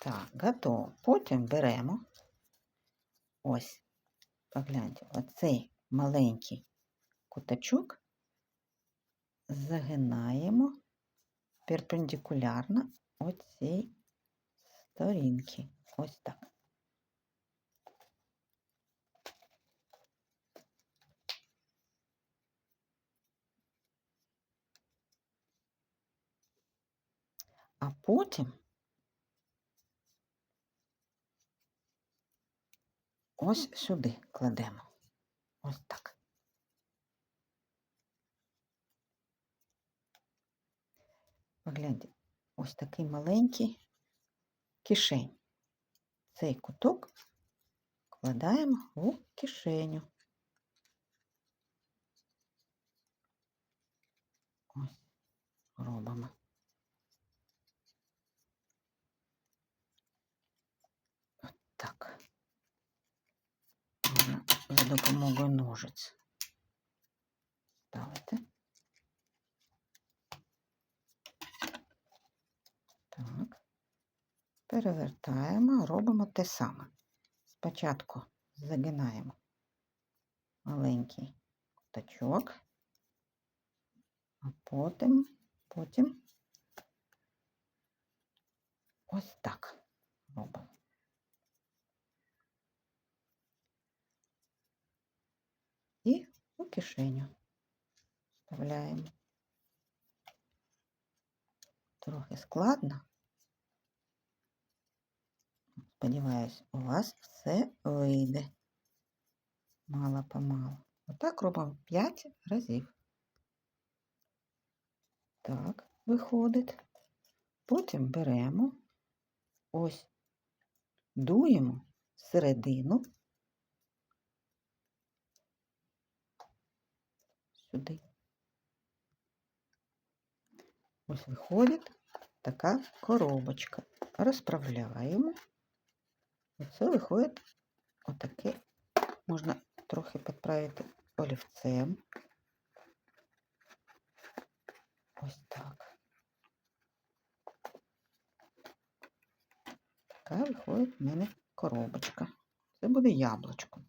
Так, готово. Потім беремо ось, погляньте, оцей маленький кутачок загинаємо перпендикулярно оцій сторінки. Ось так. А потім ось сюди кладемо. Ось так. Погляньте, ось такий маленький кишень. Цей куток кладаємо у кишеню. Ось робимо. От так. Можна за допомогою ножиць ставити. Так. Перевертаємо, робимо те саме. Спочатку загинаємо маленький кутачок, а потім, потім ось так робимо. І у кишеню вставляємо. Трохи складно. Сподіваюсь, у вас все вийде. Мало помалу. Отак робимо 5 разів. Так, виходить. Потім беремо, ось, дуємо всередину. Сюди. Ось виходить така коробочка. Розправляємо. Оце виходить отаке. Можна трохи підправити олівцем. Ось так. Така виходить в мене коробочка. Це буде яблучко.